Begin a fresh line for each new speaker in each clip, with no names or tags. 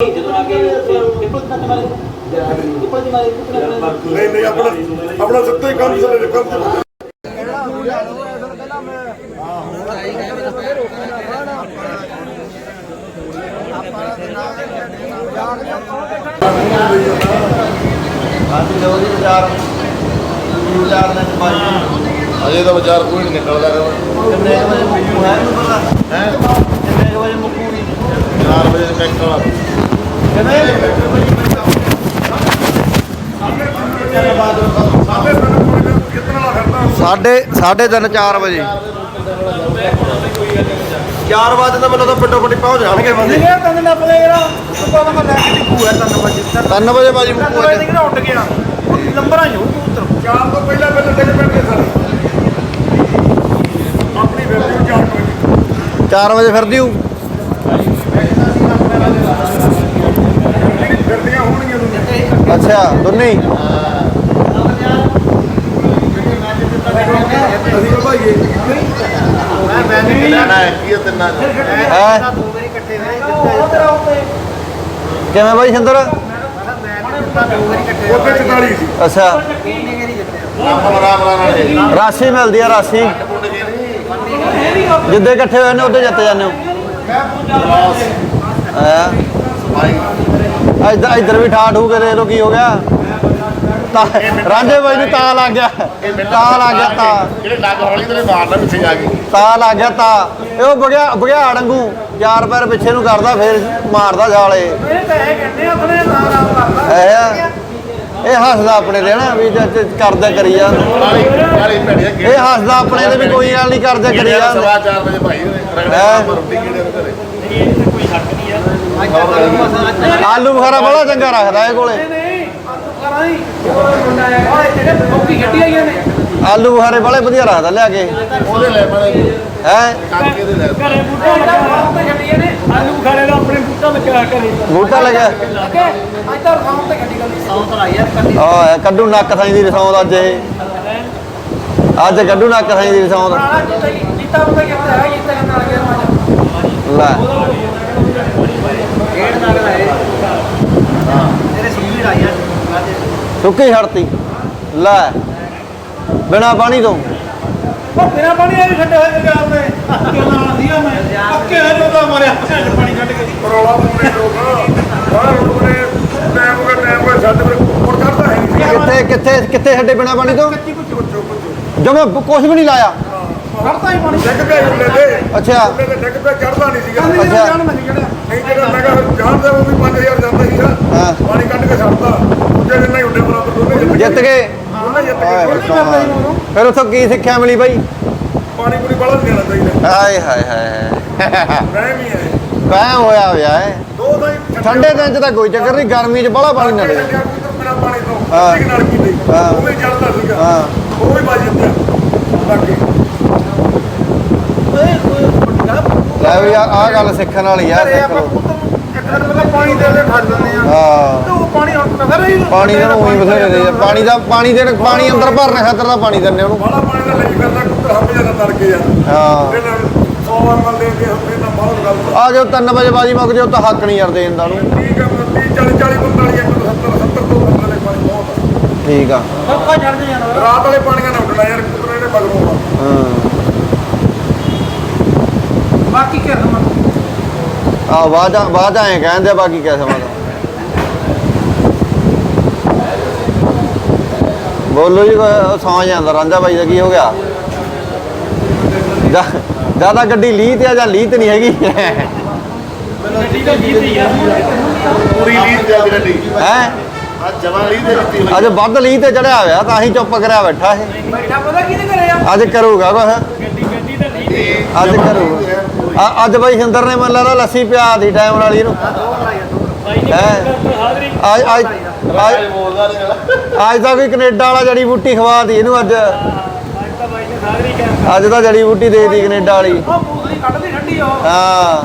ਜਦੋਂ ਆ ਕੇ ਪਿੱਪਲ ਤੱਕ ਮਾਰੇ ਪਿੱਪਲ ਦੀ ਮਾਰੇ ਪਿੱਪਲ
ਨਹੀਂ ਨਹੀਂ ਆਪਣਾ ਆਪਣਾ ਸਿੱਧਾ ਹੀ ਕੰਮ ਚੱਲੇ ਕੰਮ ਚੱਲੇ
ਅਜੇ ਤਾਂ ਵਿਚਾਰ ਕੋਈ ਨਹੀਂ ਨਿਕਲਦਾ ਰਿਹਾ।
ਕਿੰਨੇ ਵਜੇ ਮੁੱਕੂ ਹੈ? ਇਹਨੂੰ ਪਤਾ
ਹੈ?
ਕਿੰਨੇ ਵਜੇ ਮੁੱਕੂਗੀ?
4 ਵਜੇ ਤੱਕ।
ਸਾਢੇ ਸਾਢੇ 3 4 ਵਜੇ। 4 ਵਜੇ ਤਾਂ ਮੈਨੂੰ ਤਾਂ ਪਿੱਟੋ ਪਿੱਟੀ ਪਹੁੰਚ ਜਾਣਗੇ ਬੰਦੇ।
ਇਹ ਤੰਨ ਨਾ ਪਲੇ ਯਾਰ? ਪਤਾ ਨਾ ਮੈਂ ਲੈ ਕੇ ਟਿੱਕੂ ਹੈ ਤੰਨ ਵਜੇ।
3 ਵਜੇ ਬਾਜੀ
ਤੰਨ
ਮੁੱਕੂ
ਵਜੇ
ਅੱਜ
ਕਿਹੜਾ ਉੱਡ ਗਿਆ? ਉਹ ਲੰਬਰਾਂ ਹੀ ਹੋਊ ਕਬੂਤਰ।
ਚਾਰ ਤੋਂ ਪਹਿਲਾਂ ਪਹਿਲਾਂ ਡਿੱਗ ਪੈਣਗੇ ਸਾਰੇ। ਆਪਣੀ ਵੈਲਿਊ ਚਾਰ ਕੋਈ
4 ਵਜੇ ਫਿਰਦੀ ਹੂ ਅੱਛਾ ਦੋਨੇ ਹੀ?
ਅਸੀਂ ਤਾਂ ਭਾਈਏ
ਲੈਣਾ ਹੈ ਕੀ ਹੈ ਤਿੰਨਾਂ ਦਾ
ਹੈ?
ਦੋ ਵਾਰੀ ਇਕੱਠੇ ਹੋਏ
ਕਿਵੇਂ ਬਾਈ ਸਿੰਦਰ?
ਉੱਥੇ 44 ਸੀ।
ਅੱਛਾ।
ਰਾਮ ਰਾਮ ਨਾਲ ਇਹ
ਰਾਸ਼ੀ ਮਿਲਦੀ ਆ ਰਾਸ਼ੀ। ਜਿੱਦੇ ਇਕੱਠੇ ਹੋਏ ਨੇ ਉਹਦੇ ਜਿੱਤ ਜਾਂਦੇ ਹੋ। ਆ ਇੱਧਰ ਇੱਧਰ ਵੀ ਠਾਠ ਹੋ ਕੇ ਦੇ ਲੋ ਕੀ ਹੋ ਗਿਆ? ਤਾਂ ਰਾਂਝੇ ਬਾਈ ਨੂੰ ਤਾਂ ਲੱਗ ਗਿਆ। ਤਾਂ ਲੱਗ ਗਿਆ ਤਾਂ।
ਜਿਹੜੇ ਲੱਗ ਹੌਲੀ ਤੇ ਮਾਰਨਾ ਪਿੱਛੇ ਜਾ ਕੇ।
ਤਾਂ ਲੱਗ ਗਿਆ ਤਾਂ। ਇਹ ਉਹ ਬਗਿਆ ਬਗਿਆੜ ਵਾਂਗੂ ਚਾਰ ਪੈਰ ਪਿੱਛੇ ਨੂੰ ਕਰਦਾ ਫੇਰ ਮਾਰਦਾ ਜਾਲੇ
ਇਹ। ਤਾਂ ਇਹ ਕਹਿੰਦੇ ਆਪਣੇ ਨਾਲ ਆਪ ਕਰਦਾ।
ਇਹ ਆ, ਇਹ ਹੱਸਦਾ ਆਪਣੇ ਤੇ ਨਾ ਵੀ ਜੇ ਕਰਦਾ ਕਰੀ ਜਾ
ਸਾਰੀ ਸਾਰੀ ਭੈੜੀਆਂ
ਇਹ ਹੱਸਦਾ ਆਪਣੇ ਤੇ ਵੀ ਕੋਈ ਗੱਲ ਨਹੀਂ ਕਰਦਾ ਕਰੀ ਜਾ
ਸਵਾ 4 ਵਜੇ ਭਾਈ ਰਗੜਾ? ਰੋਟੀ ਕਿਹੜੇ ਘਰੇ।
ਆਲੂ ਬੁਖਾਰਾ ਬੜਾ ਚੰਗਾ ਰੱਖਦਾ ਇਹ ਕੋਲੇ।
ਨਹੀਂ ਕਰਾਂ ਹੀ ਉਹ ਜਿਹੜੇ ਮੌਕੀ ਗੱਡੀ ਆਈਆਂ ਨੇ
ਆਲੂ ਬੁਖਾਰੇ ਬੜੇ ਵਧੀਆ ਰੱਖਦਾ ਲਿਆ ਕੇ।
ਉਹਦੇ ਲੈ ਮਾਰੇ
ਹੈ?
ਕਾਕੇ ਦੇ ਲੈ।
ਘਰੇ ਬੂਟਾ ਲੱਗਾ ਤੇ ਗੱਡੀਆਂ ਨੇ ਆਲੂ ਖਾਣੇ ਦਾ ਆਪਣੇ ਬੂਟਾ ਲੱਗਿਆ ਕਰੇ
ਬੂਟਾ ਲੱਗਿਆ
ਲੱਗੇ। ਅੱਜ ਤਾਂ ਰਸਾਉਂ ਤੇ ਗੱਡੀ ਗੱਲ ਸੌਂ। ਤਾਂ ਯਾਰ ਕੱਢੀ
ਆ ਕੱਢੂ ਨੱਕ ਥਾਈ ਦੀ ਰਸੌਂਦ ਅੱਜ ਇਹ। ਅੱਜ ਕੱਢੂ ਨੱਕ ਥਾਈ ਦੀ ਰਸੌਂਦ
ਪੁਰਾਣਾ ਜਿੱਤਾ ਉਹਦਾ ਕਿੱਥੇ ਹੈ ਜਿੱਤਾ ਨਾਲ ਗਿਆ ਮਾਜਾ
ਲੈ।
ਨਾਲ ਲਾਏ ਤੇਰੇ ਲਾਈਆਂ
ਸੁੱਕੀ ਛੜਤੀ ਲੈ। ਬਿਨਾ ਪਾਣੀ ਤੋਂ।
ਉਹ ਬਿਨਾ ਪਾਣੀ ਆਈ ਛੱਡੇ ਹੋਏ ਤੇ ਆਪਨੇ ਅੱਕੇ ਨਾਲ ਦੀਆ ਮੈਂ। ਅੱਕੇ ਹੈ ਜੋ ਤਾਂ ਮਾਰਿਆ ਪਾਣੀ ਕੱਢ ਕੇ।
ਰੌਲਾ ਪਾਉਂਦੇ ਲੋਕ। ਬਾਹਰ ਰੋਕਦੇ ਟਾਈਮ ਹੋ ਗਿਆ ਟਾਈਮ ਹੋਇਆ ਸਾਡੇ ਕੋਲ ਕੋਲ ਕਰਦਾ ਹੈ
ਕਿੱਥੇ ਕਿੱਥੇ ਕਿੱਥੇ ਛੱਡੇ ਬਿਨਾ ਪਾਣੀ ਤੋਂ? ਜਮੇ ਕੁਝ ਵੀ ਨਹੀਂ ਲਾਇਆ।
ਕਰਤਾ ਹੀ ਪਾਣੀ।
ਡਿੱਗ ਪਿਆ ਉੱਲੇ ਤੇ।
ਅੱਛਾ।
ਉੱਲੇ ਤੇ ਡਿੱਗ ਪਿਆ ਚੜਦਾ ਨਹੀਂ ਸੀਗਾ।
ਜਾਣ ਮੈਂ ਜਿਹੜਾ
ਨਹੀਂ ਜਿਹੜਾ ਮੈਂ ਕਿਹਾ ਜਾਣਦਾ ਉਹ ਵੀ 5000 ਜਾਂਦਾ ਸੀਗਾ।
ਹਾਂ।
ਪਾਣੀ ਕੱਢ ਕੇ ਛੱਡਦਾ ਦੂਜੇ ਦਿਨ ਨਹੀਂ ਉੱਡੇ ਬਰਾਬਰ ਦੋਨੇ ਜਿੱਤ
ਜਿੱਤ ਗਏ।
ਦੋਨੇ ਜਿੱਤ ਗਏ।
ਹੀ
ਫਿਰ ਉੱਥੋਂ ਕੀ ਸਿੱਖਿਆ ਮਿਲੀ ਬਾਈ?
ਪਾਣੀ ਪੂਰੀ ਬੜਾ ਦੇਣਾ ਚਾਹੀਦਾ।
ਹਾਏ ਹਾਏ ਹਾਏ
ਰਹਿਮ ਹੀ ਹੈ
ਕਾਹ ਹੋਇਆ ਹੋਇਆ ਹੈ।
ਦੋ ਤਾਂ ਹੀ
ਠੰਡੇ ਦਿਨ ਚ ਤਾਂ ਕੋਈ ਚੱਕਰ ਨਹੀਂ ਗਰਮੀ ਚ ਬੜਾ ਪਾਣੀ
ਬਿਨਾਂ ਪਾਣੀ ਤੋਂ।
ਹਾਂ।
ਇੱਕ ਨਾਲ ਕੀ ਨਹੀਂ।
ਹਾਂ।
ਉਹ ਵੀ ਚੜਦਾ ਸੀਗਾ।
ਹਾਂ।
ਉਹ ਵੀ ਬਾਜੀ ਉੱਤੇ ਬਾਕੀ
ਓਏ ਕੋਈ ਵੱਡਾ
ਲੈ ਵੀ ਆ ਗੱਲ ਸਿੱਖਣ ਵਾਲੀ ਆ ਸਿੱਖ
ਆਪਾਂ
ਲਓ।
ਪੁੱਤ ਨੂੰ ਇੱਕ ਦਿਨ ਪਹਿਲਾਂ ਪਾਣੀ ਦੇ ਦੇ ਖੜ ਦਿੰਦੇ ਆ।
ਹਾਂ।
ਤੇ ਉਹ ਪਾਣੀ ਹੁਣ ਨਜ਼ਰ ਹੀ
ਪਾਣੀ ਦਾ ਉਹੀ ਬਥੇਰੇ ਦੇ ਪਾਣੀ ਦਾ ਪਾਣੀ ਦੇ ਪਾਣੀ ਅੰਦਰ ਭਰਨ ਖਾਤਰ ਦਾ ਪਾਣੀ ਦਿੰਦੇ ਉਹਨੂੰ।
ਬੜਾ ਪਾਣੀ ਦਾ ਲਈ ਕਰਦਾ ਕਬੂਤਰ ਹੱਬ ਜਾਂਦਾ ਤੜਕੇ ਯਾਰ
ਹਾਂ।
ਇਹਦੇ ਨਾਲ 100 ਵਾਰ ਮੰਨ ਲੈਂਦੇ ਹੱਬੇ ਤਾਂ ਬਹੁਤ ਗਲਤ
ਆ। ਜੋ 3 ਵਜੇ ਬਾਜੀ ਮੁੱਕ ਜਾਓ ਤਾਂ ਹੱਕ ਨਹੀਂ ਯਾਰ ਦੇਣ ਦਾ ਉਹਨੂੰ।
ਠੀਕ ਹੈ 30 40 40 45 ਇੱਕ 70 70 ਤੋਂ ਉੱਪਰ ਵਾਲੇ ਪਾਣੀ ਬਹੁਤ ਆ।
ਠੀਕ ਆ।
ਸੌਖਾ ਚੜ ਜਾਣਾ
ਰਾਤ ਵਾਲੇ ਪਾਣੀਆਂ ਨਾਲ ਉੱਡਣਾ ਯਾਰ ਕਬੂਤਰ ਇਹਨੇ ਬਗਰੋਂ ਆ।
ਹਾਂ।
ਬਾਕੀ ਕਿਆ ਸਮਾਂ
ਆ ਵਾਜਾ ਵਾਜਾ ਐ ਕਹਿੰਦੇ ਆ, ਬਾਕੀ ਕਿਆ ਸਮਾਂ ਦਾ ਬੋਲੋ ਜੀ ਕੋਈ ਸੌਂ ਜਾਂਦਾ ਰਾਂਝਾ ਬਾਈ ਦਾ ਕੀ ਹੋ ਗਿਆ ਜ਼ਿਆਦਾ ਗੱਡੀ ਲੀਹ ਤੇ ਆ ਜਾਂ ਲੀਹ ਤੇ ਨਹੀਂ ਹੈਗੀ
ਪੂਰੀ ਲੀਡ ਤੇ ਆਦੀ ਰੱਡੀ
ਹੈ?
ਆ ਜਵਾਂ ਲੀਡ ਤੇ ਦਿੱਤੀ ਹੋਈ।
ਅੱਜ ਵੱਧ ਲੀਹ ਤੇ ਚੜਿਆ ਹੋਇਆ ਤਾਂ ਹੀ ਚੁੱਪ ਕਰਿਆ ਬੈਠਾ ਇਹ।
ਬੈਠਾ ਪਤਾ ਕਿਹਦੇ ਘਰੇ ਆ?
ਅੱਜ ਕਰੂਗਾ ਕੁਛ?
ਇਹ
ਅੱਜ
ਜਮਾਂ
ਕਰੂਗਾ
ਲੀਡ ਹੈ ਪੂਰੀ।
ਆ- ਅੱਜ ਬਾਈ ਸਿੰਦਰ ਨੇ ਮੈਨੂੰ ਲੱਗਦਾ ਲੱਸੀ ਪਿਆ ਦੀ ਟਾਈਮ ਵਾਲੀ ਇਹਨੂੰ। ਹੈ? ਅੱਜ ਅੱਜ ਅੱਜ ਤਾਂ ਕੋਈ ਕੈਨੇਡਾ ਵਾਲਾ ਜੜੀ ਬੂਟੀ ਖਵਾ ਦੀ ਇਹਨੂੰ ਅੱਜ। ਅੱਜ ਤਾਂ ਜੜੀ ਬੂਟੀ ਦੇ ਦੀ ਕੈਨੇਡਾ ਵਾਲੀ।
ਉਹ ਬੂਦਲੀ ਕੱਢਦੀ ਠੰਡੀ ਉਹ
ਹਾਂ।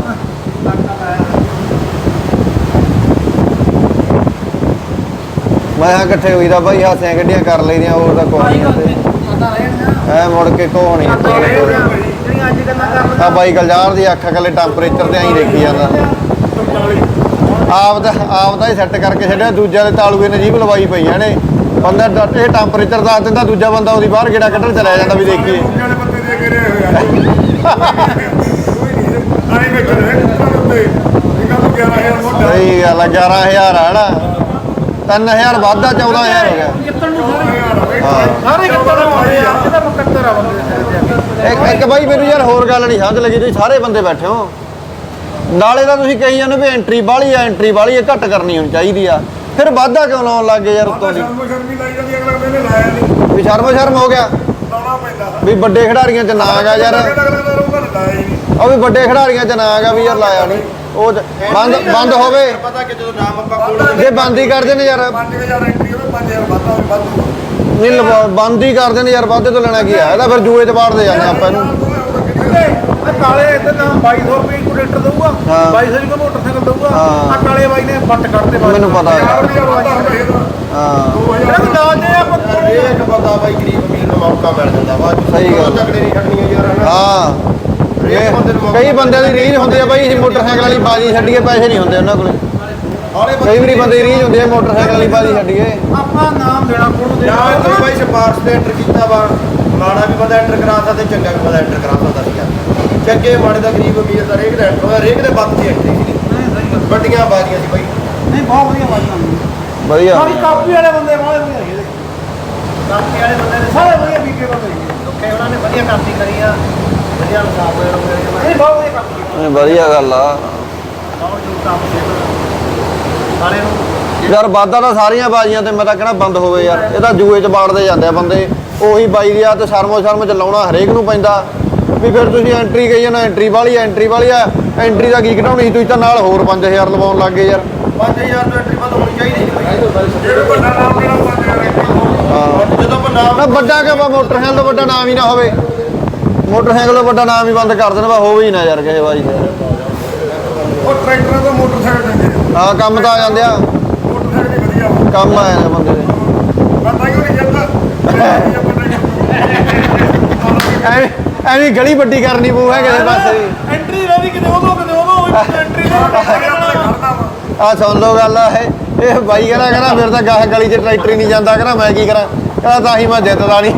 ਮੈਂ ਕਿਹਾ ਇਕੱਠੇ ਹੋਈ ਦਾ ਬਾਈ ਹਾਸਿਆਂ ਗੱਡੀਆਂ ਕਰ ਲਈਆਂ ਹੋਰ ਤਾਂ ਕੋਈ ਨਹੀਂ।
ਪਤਾ ਰਹਿਣਾ
ਐ ਮੁੜ ਕੇ
ਗੱਲਾਂ ਕਰ
ਆ ਬਾਈ ਗਲਜਾਰ ਦੀ ਅੱਖ ਕੱਲੇ ਟੈਂਪਰੇਚਰ ਤੇ ਐਂ ਦੇਖੀ ਜਾਂਦਾ। ਆਪ ਦਾ ਆਪ ਦਾ ਹੀ ਸੈੱਟ ਕਰਕੇ ਛੱਡਿਆ ਦੂਜਿਆਂ ਦੇ ਤਾਲੂਏ ਨੇ ਜੀਭ ਲਵਾਈ ਪਈ ਆ ਨੇ। ਬੰਦਾ ਇਹ ਟੈਂਪਰੇਚਰ ਦੱਸ ਦਿੰਦਾ ਦੂਜਾ ਬੰਦਾ ਉਹਦੀ ਬਾਹਰ ਗੇੜਾ ਕੱਢਣ ਚਲਾ ਜਾਂਦਾ ਵੀ ਦੇਖੀਏ।
ਦੂਜਿਆਂ ਦੇ ਪੱਤੇ ਦੇ ਕੇ ਰਹੇ ਹੋਇਆ ਕੋਈ ਨਹੀਂ ਆਏ ਬੈਠੇ ਰਹੇ ਕੁੱਕਰ ਉੱਤੇ ਇਹ ਕਹਿੰਦਾ 11000 ਮੋਟਾ
ਸਹੀ ਗੱਲ ਆ 11000 ਆ ਨਾ 3000 ਵਾਧਾ 14000 ਹੋ। ਗਿਆ
ਕਿੱਤਣ ਨੂੰ ਸਾਰੇ ਸਾਰੇ ਆ ਮੁਕੱਦਰ ਆ ਬੰਦੇ
ਇੱਕ ਇੱਕ ਬਾਈ ਮੈਨੂੰ ਯਾਰ ਹੋਰ ਗੱਲ ਨਹੀਂ ਸਮਝ ਲੱਗੀ ਤੁਸੀਂ ਸਾਰੇ ਬੰਦੇ ਬੈਠੇ ਹੋ। ਨਾਲੇ ਤਾਂ ਤੁਸੀਂ ਕਹੀ ਜਾਂਦੇ ਵੀ ਐਂਟਰੀ ਵਾਲੀ ਆ ਐਂਟਰੀ ਵਾਲੀ ਆ ਘੱਟ ਕਰਨੀ ਹੋਣੀ ਚਾਹੀਦੀ ਆ। ਫਿਰ ਵਾਧਾ ਕਿਉਂ ਲਾਉਣ ਲੱਗ ਗਏ ਯਾਰ ਉੱਤੋਂ ਦੀ?
ਸ਼ਰਮ ਸ਼ਰਮੀ ਲਾਈ ਜਾਂਦੀ ਅਗਲਾ ਕਹਿੰਦੇ ਲਾਇਆ ਨਹੀਂ।
ਵੀ ਸ਼ਰਮ ਸ਼ਰਮ ਹੋ ਗਿਆ।
ਲਾਉਣਾ ਪੈਂਦਾ।
ਵੀ ਵੱਡੇ ਖਿਡਾਰੀਆਂ 'ਚ ਨਾ ਹੈਗਾ ਯਾਰ।
ਅਗਲਾ ਕਹਿੰਦਾ ਉਹਨਾਂ ਨੇ ਲਾਇਆ ਹੀ ਨਹੀਂ।
ਉਹ ਵੀ ਵੱਡੇ ਖਿਡਾਰੀਆਂ 'ਚ ਨਾ ਹੈਗਾ ਵੀ ਯਾਰ ਲਾਇਆ ਨਹੀਂ। ਉਹ ਬੰਦ ਬੰਦ ਹੋਵੇ।
ਪਤਾ ਕਿ ਜਦੋਂ ਨਾਮ ਆਪਾਂ ਕੋਲ
ਜੇ ਬੰਦ ਹੀ ਕਰ ਦੇਣ ਯਾਰ।
5000 ਐਂਟਰੀ ਹੋਵੇ 5000 ਵਾਧਾ ਹੋਵੇ ਵਾਧੂ
ਨਹੀਂ ਲਵਾ- ਬੰਦ ਹੀ ਕਰ ਦੇਣ ਯਾਰ ਵਾਧੇ ਤੋਂ ਲੈਣਾ ਕੀ ਆ? ਇਹਦਾ ਫਿਰ ਜੂਏ 'ਚ ਵਾੜਦੇ ਜਾਂਦੇ ਆਪਾਂ ਇਹਨੂੰ।
ਆ ਕਾਲੇ ਇੱਥੇ ਤਾਂ 2200 ਰੁਪਏ ਕੋ ਲੀਟਰ ਦਊਗਾ
ਹਾਂ।
2200 ਰੁਪਏ ਮੋਟਰਸਾਈਕਲ ਦਊਗਾ
ਹਾਂ।
ਆ ਕਾਲੇ ਬਾਈ ਨੇ ਬੱਟ ਕੱਢਦੇ
ਮੈਨੂੰ ਪਤਾ। ਹੈ।
ਯਾਰ
ਹਾਂ।
ਇਹ ਲਾ ਦੇ ਆਪਾਂ
ਇੱਕ ਬੰਦਾ ਬਾਈ ਗਰੀਬ ਅਮੀਰ ਨੂੰ ਮੌਕਾ ਮਿਲ ਜਾਂਦਾ ਵਾ
ਸਹੀ ਗੱਲ।
ਤਕੜੇ ਨਹੀਂ ਛੱਡਣੀਆਂ ਯਾਰ ਹਨਾ?
ਹਾਂ। ਇਹ ਕਈ ਬੰਦਿਆਂ ਦੀ ਰੀਝ ਹੁੰਦੀ ਆ ਬਾਈ ਅਸੀਂ ਮੋਟਰਸਾਈਕਲ ਵਾਲੀ ਬਾਜੀ ਛੱਡੀਏ ਪੈਸੇ ਨਹੀਂ ਹੁੰਦੇ ਉਹਨਾਂ ਕੋਲੇ।
ਹਾਲੇ
ਕਈ ਵਾਰੀ ਬੰਦੇ ਦੀ ਰੀਝ ਹੁੰਦੀ ਆ। ਮੋਟਰਸਾਈਕਲ ਵਾਲੀ ਬਾਜੀ ਛੱਡੀਏ।
ਆਪਾਂ ਨਾਮ ਦੇਣਾ ਕੋਲ ਦੇ
ਜਾਂ ਕੋਈ ਬਾਈ ਸਿਫਾਰਸ਼ ਤੇ ਐਂਟਰ ਕੀਤਾ ਵਾ ਮਾੜਾ ਵੀ ਬੰਦਾ ਐਂਟਰ ਕਰਾ ਸਕਦਾ ਤੇ ਚੰਗਾ ਵੀ ਬੰਦਾ ਐਂਟਰ ਕਰਾ ਸਕਦਾ ਸੀਗਾ। ਚੰਗੇ ਮਾੜੇ ਦਾ ਗਰੀਬ ਅਮੀਰ ਦਾ ਰੇਕ ਦਾ ਐਂਟਰ ਹੋਇਆ ਰੇਕ ਦੇ ਬੱਤ ਦੀ ਐਂਟਰੀ ਸੀ ਵੱਡੀਆਂ ਬਾਜ਼ੀਆਂ ਸੀ ਬਾਈ
ਨਹੀਂ ਬਹੁਤ ਵਧੀਆ ਨਾਮ
ਵਧੀਆ।
ਬਾਕੀ ਕਾਪੀ ਵਾਲੇ ਬੰਦੇ ਬਾਹਲੇ ਵਧੀਆ ਹੈਗੇ ਕਾਪੀ ਵਾਲੇ ਬੰਦੇ ਨੇ ਸਾਰੇ ਵਧੀਆ ਬੀਕੇ ਬੰਦੇ ਲੋਕੇ ਉਹਨਾਂ ਨੇ ਵਧੀਆ ਕਾਪੀ ਕਰੀ ਆ ਵਧੀਆ ਇਨਸਾਫ ਹੋਇਆ ਨਹੀਂ ਬਹੁਤ ਵਧੀਆ ਕਾਪੀ
ਇਹ ਵਧੀਆ ਗੱਲ ਆ।
ਬਹੁਤ ਜੋ ਕੰਮ ਸਾਰੇ ਨੂੰ
ਯਾਰ ਵਾਧਾ ਤਾਂ ਸਾਰੀਆਂ ਬਾਜੀਆਂ ਤੇ ਮੈਂ ਤਾਂ ਕਹਿਣਾ ਬੰਦ ਹੋਵੇ ਯਾਰ। ਇਹ ਤਾਂ ਜੂਏ 'ਚ ਬਾੜਦੇ ਜਾਂਦੇ ਆ ਬੰਦੇ। ਉਹੀ ਬਾਈ ਦੀ ਆ ਤੇ ਸ਼ਰਮੋ ਸ਼ਰਮ 'ਚ ਲਾਉਣਾ ਹਰੇਕ ਨੂੰ ਪੈਂਦਾ। ਵੀ ਫਿਰ ਤੁਸੀਂ ਐਂਟਰੀ ਕਹੀ ਜਾਣਾ ਐਂਟਰੀ ਵਾਲੀ ਐਂਟਰੀ ਵਾਲੀ ਆ। ਐਂਟਰੀ ਦਾ ਕੀ ਘਟਾਉਣੀ ਸੀ ਤੁਸੀਂ ਤਾਂ ਨਾਲ ਹੋਰ 5000 ਲਵਾਉਣ ਲੱਗ ਗਏ ਯਾਰ।
5000 ਤੋਂ ਐਂਟਰੀ ਬੰਦ ਹੋਣੀ ਚਾਹੀਦੀ
ਜਿਹੜੇ ਵੱਡਾ ਨਾਮ ਜਿਹੜਾ 5000 ਐਂਟਰੀ
ਹਾਂ।
ਜਦੋਂ ਨਾਮ
ਨਾ ਵੱਡਾ ਕਿ ਬਾ ਮੋਟਰਸਾਈਕਲ ਤੋਂ ਵੱਡਾ ਨਾਮ ਹੀ ਨਾ ਹੋਵੇ। ਮੋਟਰਸਾਈਕਲ ਤੋਂ ਵੱਡਾ ਨਾਮ ਹੀ ਬੰਦ ਕਰ ਦੇਣ ਬਾ ਹੋਵੇ ਹੀ ਨਾ ਯਾਰ ਕਿਸੇ ਵਾਰੀ।
ਉਹ ਟਰੈਕਟਰਾਂ ਤੋਂ ਮੋਟਰਸਾਈਕਲ ਦਿੰਦੇ ਆ
ਕੰਮ ਤਾਂ ਆ ਜਾਂਦੇ ਆ।
ਹੀ ਵਧੀਆ।
ਕੰਮ ਆ ਜਾਂਦੇ ਬੰਦੇ ਦੇ।
ਬੰਦਾ ਕਿਉਂ ਨਹੀਂ ਜਾਂਦਾ
ਐਵੇਂ ਗਲੀ ਵੱਡੀ ਕਰਨੀ ਪਊ ਹੈ ਕਿਸੇ ਪਾਸੇ
ਐਂਟਰੀ ਰਹੀ ਕਿਤੇ ਉਦੋਂ ਕਿਤੇ ਉਦੋਂ ਐਂਟਰੀ
ਵਾ।
ਆ ਸੁਣ ਲਓ ਗੱਲ ਆ ਇਹ। ਇਹ ਬਾਈ ਕਹਿੰਦਾ ਕਹਿੰਦਾ ਫਿਰ ਤਾਂ ਗਾਹ ਗਲੀ 'ਚ ਟਰੈਕਟਰ ਹੀ ਨਹੀਂ ਜਾਂਦਾ। ਕਹਿੰਦਾ ਮੈਂ ਕੀ ਕਰਾਂ? ਕਹਿੰਦਾ ਤਾਂ ਹੀ ਮੈਂ ਜਿੱਤਦਾ ਨਹੀਂ।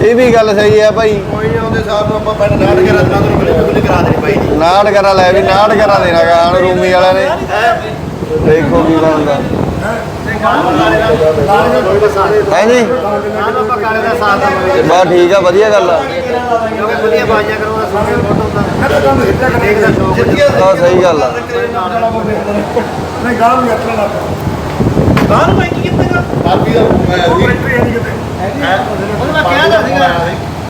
ਇਹ ਵੀ ਗੱਲ ਸਹੀ ਹੈ ਭਾਈ।
ਕੋਈ ਆਉਂਦੇ ਸਾਹਿਬ ਨੂੰ ਆਪਾਂ ਪਿੰਡ ਨਾਟ ਕਰਾ ਦੇਣਾ ਤੁਹਾਨੂੰ ਮਿਲੇ ਮਿਲੇ ਕਰਾ ਦੇਣੀ ਬਾਈ ਜੀ।
ਨਾੜ ਕਰਾ ਲੈ ਵੀ ਨਾੜ ਕਰਾ ਦੇਣਾ ਗਾਣ ਰੂਮੀ ਵਾਲਿਆਂ ਨੇ। ਦੇਖੋ ਕੀ ਬਣਦਾ। ਹੈ ਜੀ
ਆਪਾਂ ਕਾਲੇ ਦਾ ਸਾਥ ਦੇਵਾਂਗੇ
ਬਾ ਠੀਕ ਆ ਵਧੀਆ ਗੱਲ ਆ।
ਕਿਉਂਕਿ ਵਧੀਆ ਬਾਜੀਆਂ ਕਰਵਾ ਸੋਹਣੇ ਫੋਟੋ ਦਾ
ਮੈਂ ਤਾਂ ਤੁਹਾਨੂੰ ਸਿੱਧਾ ਕਰ
ਦੇਖਦਾ ਸ਼ੌਕ
ਆ ਸਹੀ ਗੱਲ ਆ।
ਨਹੀਂ ਗਾਲ ਵੀ ਅੱਛਾ ਲੱਗਦਾ।
ਬਾਹਰ ਮੈਂ ਕੀ ਕੀਤਾ
ਕਾਪੀ ਦਾ
ਉਹ ਐਂਟਰੀ ਹੈ ਨਹੀਂ ਕਿਤੇ
ਉਹਨੂੰ ਮੈਂ ਕਿਹਾ ਤਾਂ ਸੀਗਾ